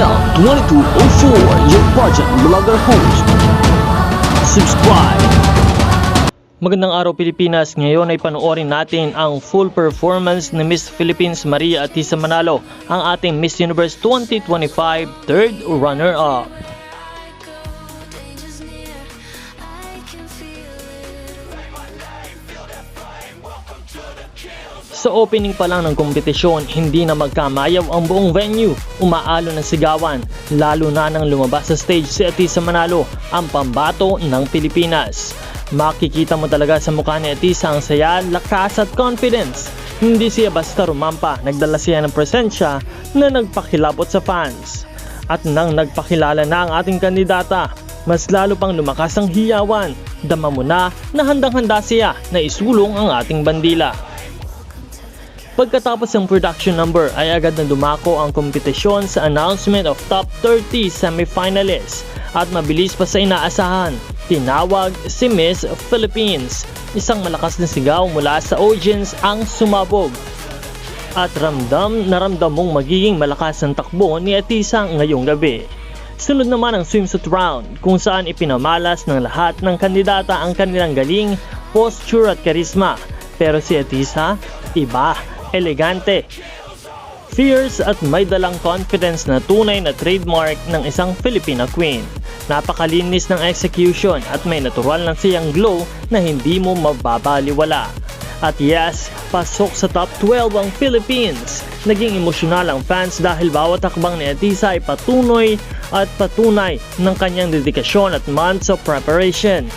Nel 2204, your project vlogger host. Subscribe. Magandang araw Pilipinas, ngayon ay panoorin natin ang full performance ni Miss Philippines Maria Atisa Manalo, ang ating Miss Universe 2025 third runner-up. Sa opening pa lang ng kompetisyon, hindi na magkamayaw ang buong venue. Umaalo ng sigawan, lalo na nang lumabas sa stage si Atisa Manalo, ang pambato ng Pilipinas. Makikita mo talaga sa mukha ni Atisa ang saya, lakas at confidence. Hindi siya basta rumampa, nagdala siya ng presensya na nagpakilabot sa fans. At nang nagpakilala na ang ating kandidata, mas lalo pang lumakas ang hiyawan. Dama mo na na handang-handa siya na isulong ang ating bandila. Pagkatapos ng production number ay agad na dumako ang kompetisyon sa announcement of top 30 semifinalists at mabilis pa sa inaasahan. Tinawag si Miss Philippines. Isang malakas na sigaw mula sa audience ang sumabog. At ramdam na ramdam mong magiging malakas ang takbo ni Atisa ngayong gabi. Sunod naman ang swimsuit round kung saan ipinamalas ng lahat ng kandidata ang kanilang galing, posture at karisma. Pero si Atisa, iba, elegante, fierce at may dalang confidence na tunay na trademark ng isang Filipina queen. Napakalinis ng execution at may natural na siyang glow na hindi mo mababaliwala. At yes, pasok sa top 12 ang Philippines. Naging emosyonal ang fans dahil bawat hakbang ni Atisa ay patunoy at patunay ng kanyang dedikasyon at months of preparation.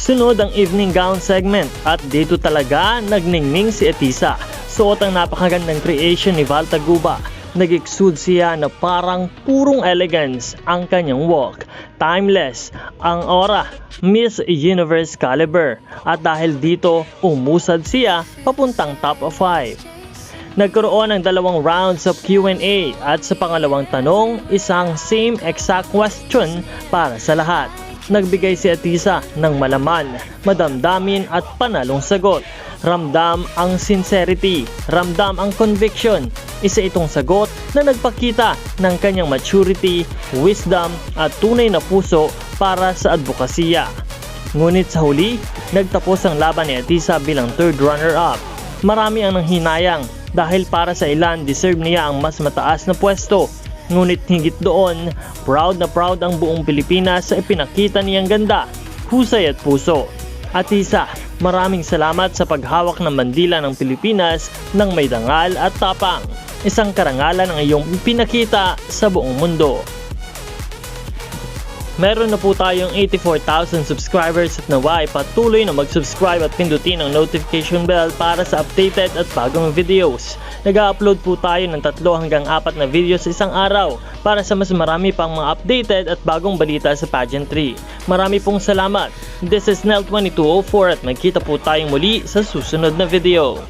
Sunod ang evening gown segment at dito talaga nagningning si Etisa. Suot ang napakagandang creation ni Val Taguba. Nag-exude siya na parang purong elegance ang kanyang walk. Timeless ang aura, Miss Universe caliber. At dahil dito, umusad siya papuntang top of 5. Nagkaroon ng dalawang rounds of Q&A at sa pangalawang tanong, isang same exact question para sa lahat. Nagbigay si Atisa ng malaman, madamdamin at panalong sagot. Ramdam ang sincerity, ramdam ang conviction. Isa itong sagot na nagpakita ng kanyang maturity, wisdom at tunay na puso para sa advokasya. Ngunit sa huli, nagtapos ang laban ni Atisa bilang third runner-up. Marami ang nanghinayang dahil para sa ilan deserve niya ang mas mataas na pwesto. Ngunit higit doon, proud na proud ang buong Pilipinas sa ipinakita niyang ganda, husay at puso. At isa, maraming salamat sa paghawak ng bandila ng Pilipinas ng may dangal at tapang. Isang karangalan ang iyong pinakita sa buong mundo. Meron na po tayong 84,000 subscribers at naway patuloy na mag-subscribe at pindutin ang notification bell para sa updated at bagong videos. Nag-upload po tayo ng tatlo hanggang apat na videos sa isang araw para sa mas marami pang mga updated at bagong balita sa pageantry. Marami pong salamat. This is Nel2204 at magkita po tayong muli sa susunod na video.